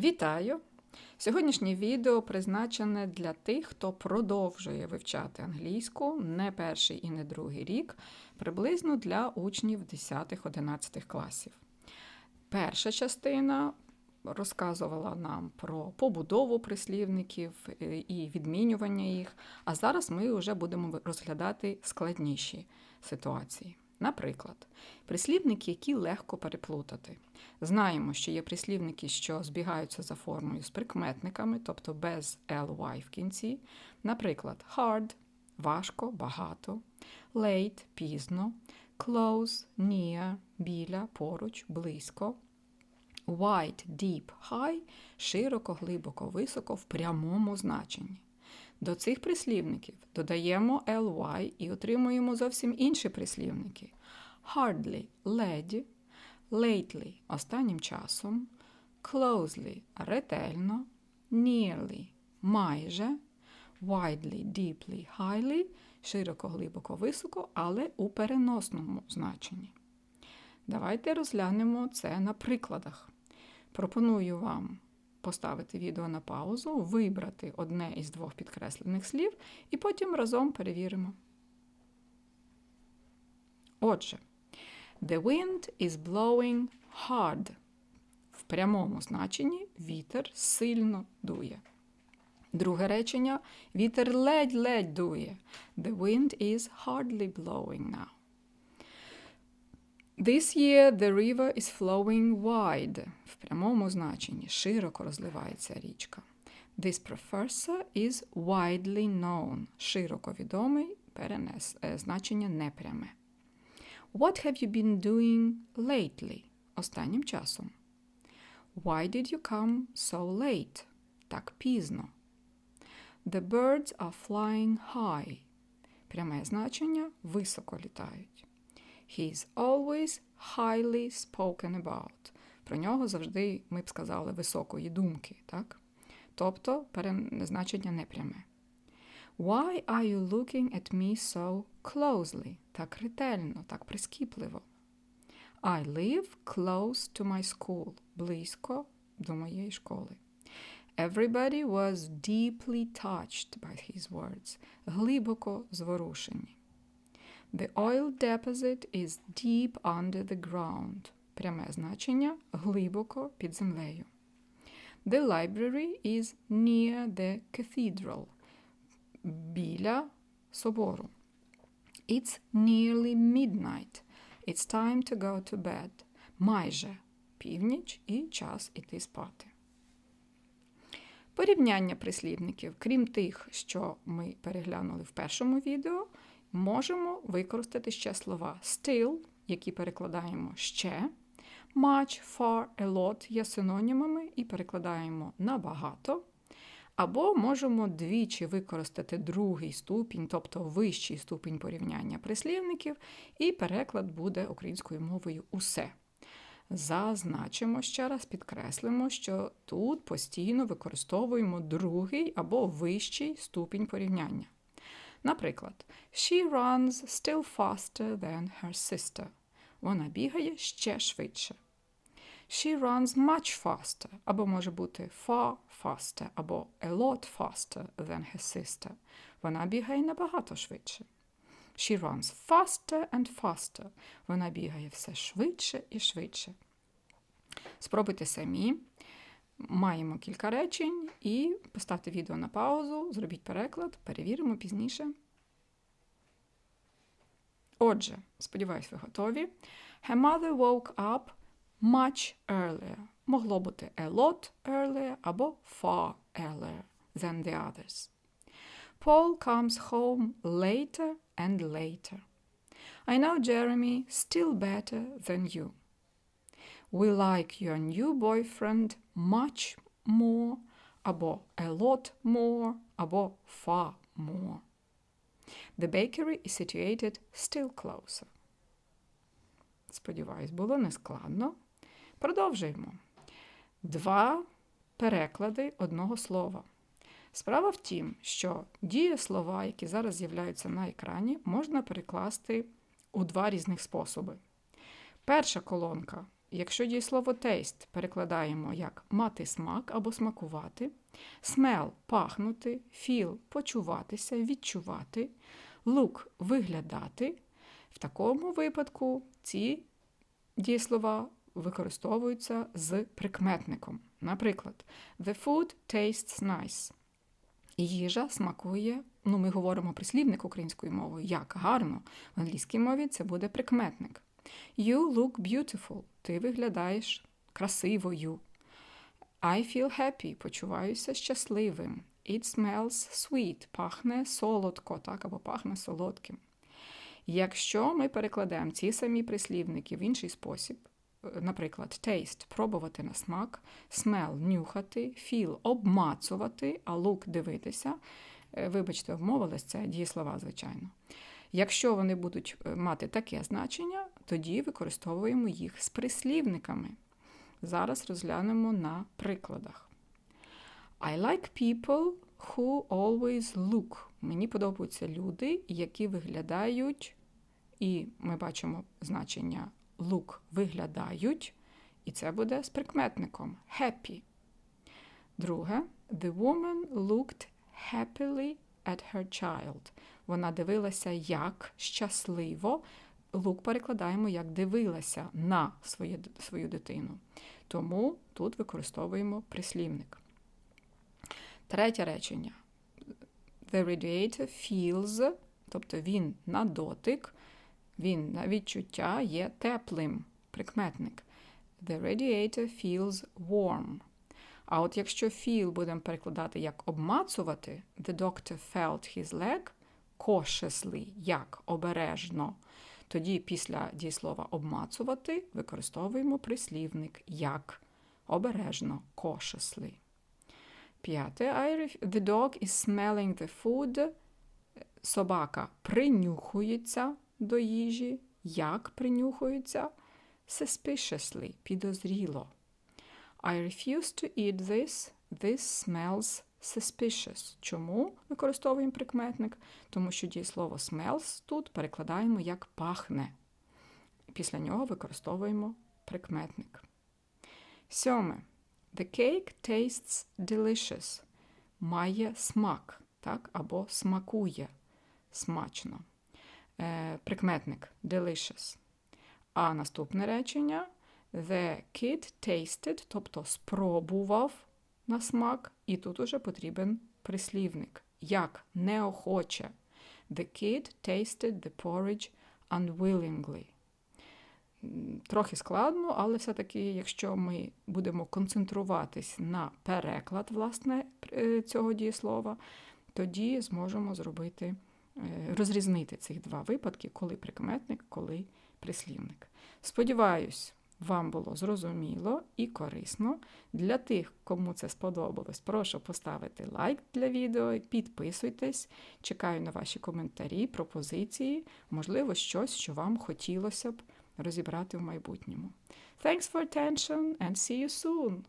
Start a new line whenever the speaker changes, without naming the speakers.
Вітаю! Сьогоднішнє відео призначене для тих, хто продовжує вивчати англійську не перший і не другий рік, приблизно для учнів 10-11 класів. Перша частина розказувала нам про побудову прислівників е, і відмінювання їх, а зараз ми вже будемо розглядати складніші ситуації. Наприклад, прислівники, які легко переплутати. Знаємо, що є прислівники, що збігаються за формою з прикметниками, тобто без ly в кінці. Наприклад, hard важко, багато, late пізно, close, near, біля, поруч, близько. Wide, deep, high широко, глибоко, високо в прямому значенні. До цих прислівників додаємо ly і отримуємо зовсім інші прислівники. Hardly леді, lately останнім часом, closely ретельно, nearly майже, widely, deeply, highly широко, глибоко, високо, але у переносному значенні. Давайте розглянемо це на прикладах. Пропоную вам поставити відео на паузу, вибрати одне із двох підкреслених слів і потім разом перевіримо. Отже, The wind is blowing hard. В прямому значенні вітер сильно дує. Друге речення вітер ледь-ледь дує. The wind is hardly blowing now. This year the river is flowing wide. В прямому значенні широко розливається річка. This professor is widely known. Широко відомий перенес, значення непряме. What have you been doing lately? Останнім часом. Why did you come so late? Так пізно. The birds are flying high. Пряме значення високо літають. He is always highly spoken about. Про нього завжди, ми б сказали, високої думки, так? Тобто значення непряме. Why are you looking at me so closely? Так ретельно, так прискіпливо. I live close to my school. Близько до моєї школи. Everybody was deeply touched by his words. Глибоко зворушені. The oil deposit is deep under the ground. Пряме значення глибоко під землею. The library is near the cathedral. Біля собору. It's nearly midnight. It's time to go to bed. Майже північ і час іти спати. Порівняння прислівників, крім тих, що ми переглянули в першому відео, можемо використати ще слова still, які перекладаємо ще, much, far, a lot є синонімами і перекладаємо набагато. Або можемо двічі використати другий ступінь, тобто вищий ступінь порівняння прислівників, і переклад буде українською мовою усе. Зазначимо ще раз, підкреслимо, що тут постійно використовуємо другий або вищий ступінь порівняння. Наприклад, She runs still faster than her sister. Вона бігає ще швидше. She runs much faster, або може бути far faster, або a lot faster than her sister. Вона бігає набагато швидше. She runs faster and faster. Вона бігає все швидше і швидше. Спробуйте самі. Маємо кілька речень і поставте відео на паузу, зробіть переклад, перевіримо пізніше. Отже, сподіваюсь, ви готові. Her mother woke up much earlier. Могло бути a lot earlier або far earlier than the others. Paul comes home later and later. I know Jeremy still better than you. We like your new boyfriend much more, або a lot more, або far more. The bakery is situated still closer. Сподіваюсь, було нескладно. Продовжуємо. Два переклади одного слова. Справа в тім, що дієслова, які зараз з'являються на екрані, можна перекласти у два різних способи. Перша колонка якщо дієслово taste перекладаємо як мати смак або смакувати, smell – пахнути, feel – почуватися, відчувати, look – виглядати, в такому випадку ці дієслова використовуються з прикметником. Наприклад, the food tastes nice. Їжа смакує, ну ми говоримо прислівник українською мовою, як гарно. В англійській мові це буде прикметник. You look beautiful. Ти виглядаєш красивою. I feel happy. Почуваюся щасливим. It smells sweet. Пахне солодко, так, або пахне солодким. Якщо ми перекладемо ці самі прислівники в інший спосіб, е, наприклад, taste пробувати на смак, smell нюхати, feel обмацувати, а look дивитися. е, Вибачте, вмовились, це дієслова, звичайно. Якщо вони будуть е, мати таке значення, тоді використовуємо їх з прислівниками. Зараз розглянемо на прикладах. I like people who always look. Мені подобаються люди, які виглядають, і ми бачимо значення look виглядають, і це буде з прикметником happy. Друге, the woman looked happily at her child. Вона дивилася як щасливо. Look перекладаємо як дивилася на своє, свою дитину. Тому тут використовуємо прислівник. Третє речення. The radiator feels, тобто він на дотик, він на відчуття є теплим. Прикметник. The radiator feels warm. А от якщо feel будемо перекладати як обмацувати, the doctor felt his leg cautiously, як обережно. Тоді після дієслова обмацувати використовуємо прислівник як обережно, cautiously. П'яте. The dog is smelling the food. Собака принюхується до їжі. Як принюхується? Suspiciously, підозріло. I refuse to eat this. This smells suspicious. Чому використовуємо прикметник? Тому що дієслово smells тут перекладаємо як пахне. Після нього використовуємо прикметник. Сьоме. The cake tastes delicious. Має смак, так? або смакує смачно. Е, прикметник delicious. А наступне речення The kid tasted, тобто спробував на смак, і тут уже потрібен прислівник. Як неохоче. The kid tasted the porridge unwillingly. Трохи складно, але все-таки, якщо ми будемо концентруватись на переклад власне, е, цього дієслова, тоді зможемо зробити, е, розрізнити цих два випадки, коли прикметник, коли прислівник. Сподіваюсь, вам було зрозуміло і корисно. Для тих, кому це сподобалось, прошу поставити лайк для відео, підписуйтесь, чекаю на ваші коментарі, пропозиції, можливо, щось, що вам хотілося б розібрати в майбутньому. Thanks for attention and see you soon!